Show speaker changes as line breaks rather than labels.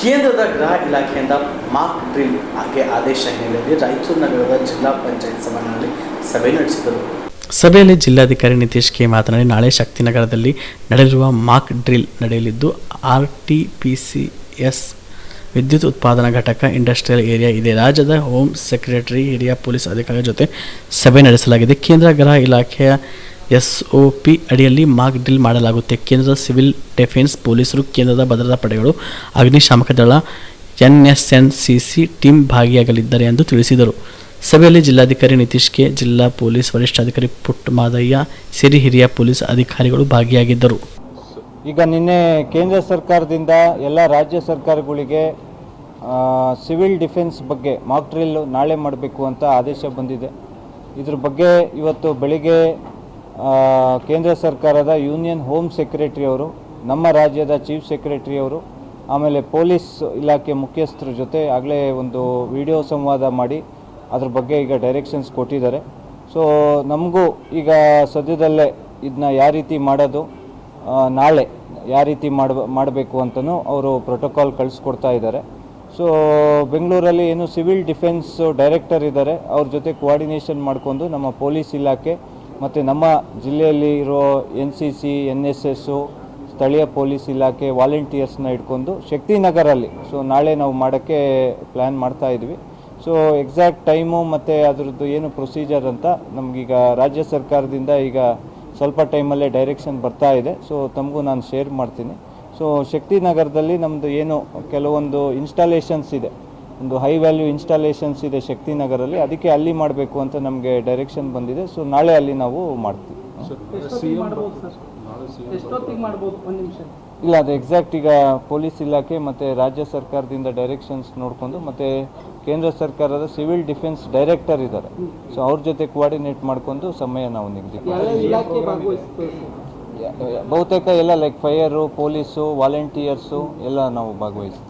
ಕೇಂದ್ರದ ಗೃಹ ಇಲಾಖೆಯಿಂದ ಮಾಕ್ ಡ್ರಿಲ್ ಹಾಗೆ ಆದೇಶ ಹಿನ್ನೆಲೆಯಲ್ಲಿ ರಾಯಚೂರು ನಗರದ ಜಿಲ್ಲಾ ಪಂಚಾಯತ್ ಸಭಾಂಗಣದಲ್ಲಿ ಸಭೆ ನಡೆಸಿದರು.
ಸಭೆಯಲ್ಲಿ ಜಿಲ್ಲಾಧಿಕಾರಿ ನಿತೀಶ್ ಕೆ ಮಾತನಾಡಿ, ನಾಳೆ ಶಕ್ತಿನಗರದಲ್ಲಿ ನಡೆಯಲಿರುವ ಮಾಕ್ ಡ್ರಿಲ್ ನಡೆಯಲಿದ್ದು R T P C S ವಿದ್ಯುತ್ ಉತ್ಪಾದನಾ ಘಟಕ ಇಂಡಸ್ಟ್ರಿಯಲ್ ಏರಿಯಾ ಇದೆ. ರಾಜ್ಯದ ಹೋಮ್ ಸೆಕ್ರೆಟರಿ ಹಿರಿಯ ಪೊಲೀಸ್ ಅಧಿಕಾರಿಗಳ ಜೊತೆ ಸಭೆ ನಡೆಸಲಾಗಿದೆ. ಕೇಂದ್ರ ಗೃಹ ಇಲಾಖೆಯ ಎಸ್ ಒ ಪಿ ಅಡಿಯಲ್ಲಿ ಮಾಕ್ ಡ್ರಿಲ್ ಮಾಡಲಾಗುತ್ತೆ. ಕೇಂದ್ರದ ಸಿವಿಲ್ ಡಿಫೆನ್ಸ್ ಪೊಲೀಸರು, ಕೇಂದ್ರದ ಭದ್ರತಾ ಪಡೆಗಳು, ಅಗ್ನಿಶಾಮಕ ದಳ N S N C C team ಭಾಗಿಯಾಗಲಿದ್ದಾರೆ ಎಂದು ತಿಳಿಸಿದರು. ಸಭೆಯಲ್ಲಿ ಜಿಲ್ಲಾಧಿಕಾರಿ ನಿತೀಶ್ ಕೆ, ಜಿಲ್ಲಾ ಪೊಲೀಸ್ ವರಿಷ್ಠಾಧಿಕಾರಿ ಪುಟ್ಟ ಮಾದಯ್ಯ ಸಿರಿ ಹಿರಿಯ ಪೊಲೀಸ್ ಅಧಿಕಾರಿಗಳು ಭಾಗಿಯಾಗಿದ್ದರು.
ಈಗ ನಿನ್ನೆ ಕೇಂದ್ರ ಸರ್ಕಾರದಿಂದ ಎಲ್ಲ ರಾಜ್ಯ ಸರ್ಕಾರಗಳಿಗೆ ಸಿವಿಲ್ ಡಿಫೆನ್ಸ್ ಬಗ್ಗೆ ಮಾಕ್ ಡ್ರಿಲ್ ನಾಳೆ ಮಾಡಬೇಕು ಅಂತ ಆದೇಶ ಬಂದಿದೆ. ಇದ್ರ ಬಗ್ಗೆ ಇವತ್ತು ಬೆಳಿಗ್ಗೆ ಕೇಂದ್ರ ಸರ್ಕಾರದ ಯೂನಿಯನ್ ಹೋಮ್ ಸೆಕ್ರೆಟರಿಯವರು ನಮ್ಮ ರಾಜ್ಯದ ಚೀಫ್ ಸೆಕ್ರೆಟರಿಯವರು ಆಮೇಲೆ ಪೊಲೀಸ್ ಇಲಾಖೆ ಮುಖ್ಯಸ್ಥರ ಜೊತೆ ಆಗಲೇ ಒಂದು ವಿಡಿಯೋ ಸಂವಾದ ಮಾಡಿ ಅದ್ರ ಬಗ್ಗೆ ಈಗ ಡೈರೆಕ್ಷನ್ಸ್ ಕೊಟ್ಟಿದ್ದಾರೆ. ಸೊ ನಮಗೂ ಈಗ ಸದ್ಯದಲ್ಲೇ ಇದನ್ನ ಯಾವ ರೀತಿ ಮಾಡೋದು ನಾಳೆ ಯಾವ ರೀತಿ ಮಾಡ ಮಾಡಬೇಕು ಅಂತಲೂ ಅವರು ಪ್ರೋಟೋಕಾಲ್ ಕಳಿಸ್ಕೊಡ್ತಾ ಇದ್ದಾರೆ. ಸೊ ಬೆಂಗಳೂರಲ್ಲಿ ಏನು ಸಿವಿಲ್ ಡಿಫೆನ್ಸ್ ಡೈರೆಕ್ಟರ್ ಇದ್ದಾರೆ, ಅವ್ರ ಜೊತೆ ಕೋಆರ್ಡಿನೇಷನ್ ಮಾಡಿಕೊಂಡು ನಮ್ಮ ಪೊಲೀಸ್ ಇಲಾಖೆ ಮತ್ತು ನಮ್ಮ ಜಿಲ್ಲೆಯಲ್ಲಿ ಇರೋ N C C, N S S ಸ್ಥಳೀಯ ಪೊಲೀಸ್ ಇಲಾಖೆ ವಾಲಂಟಿಯರ್ಸ್ನ ಇಟ್ಕೊಂಡು ಶಕ್ತಿನಗರಲ್ಲಿ ಸೊ ನಾಳೆ ನಾವು ಮಾಡೋಕ್ಕೆ ಪ್ಲ್ಯಾನ್ ಮಾಡ್ತಾ ಇದ್ವಿ. ಸೊ ಎಕ್ಸಾಕ್ಟ್ ಟೈಮು ಮತ್ತು ಅದರದ್ದು ಏನು ಪ್ರೊಸೀಜರ್ ಅಂತ ನಮಗೀಗ ರಾಜ್ಯ ಸರ್ಕಾರದಿಂದ ಈಗ ಸ್ವಲ್ಪ ಟೈಮಲ್ಲೇ ಡೈರೆಕ್ಷನ್ ಬರ್ತಾ ಇದೆ. ಸೊ ತಮಗೂ ನಾನು ಶೇರ್ ಮಾಡ್ತೀನಿ. ಸೊ ಶಕ್ತಿನಗರದಲ್ಲಿ ನಮ್ಮದು ಏನು ಕೆಲವೊಂದು ಇನ್ಸ್ಟಾಲೇಷನ್ಸ್ ಇದೆ. ಒಂದು ಹೈ ವ್ಯಾಲ್ಯೂ ಇನ್ಸ್ಟಾಲೇಷನ್ಸ್ ಇದೆ ಶಕ್ತಿನಗರಲ್ಲಿ ಅದಕ್ಕೆ ಅಲ್ಲಿ ಮಾಡಬೇಕು ಅಂತ ನಮಗೆ ಡೈರೆಕ್ಷನ್ ಬಂದಿದೆ. ಸೊ ನಾಳೆ ಅಲ್ಲಿ ನಾವು ಮಾಡ್ತೀವಿ. ಇಲ್ಲ ಅದು ಎಕ್ಸಾಕ್ಟ್ ಈಗ ಪೊಲೀಸ್ ಇಲಾಖೆ ಮತ್ತು ರಾಜ್ಯ ಸರ್ಕಾರದಿಂದ ಡೈರೆಕ್ಷನ್ಸ್ ನೋಡಿಕೊಂಡು ಮತ್ತು ಕೇಂದ್ರ ಸರ್ಕಾರದ ಸಿವಿಲ್ ಡಿಫೆನ್ಸ್ ಡೈರೆಕ್ಟರ್ ಇದ್ದಾರೆ. ಸೊ ಅವ್ರ ಜೊತೆ ಕೋಆರ್ಡಿನೇಟ್ ಮಾಡ್ಕೊಂಡು ಸಮಯ ನಾವು ನಿಗದಿ ಬಹುತೇಕ ಎಲ್ಲ ಲೈಕ್ ಫೈಯರು ಪೊಲೀಸು ವಾಲಂಟಿಯರ್ಸು ಎಲ್ಲ ನಾವು ಭಾಗವಹಿಸ್ತೀವಿ.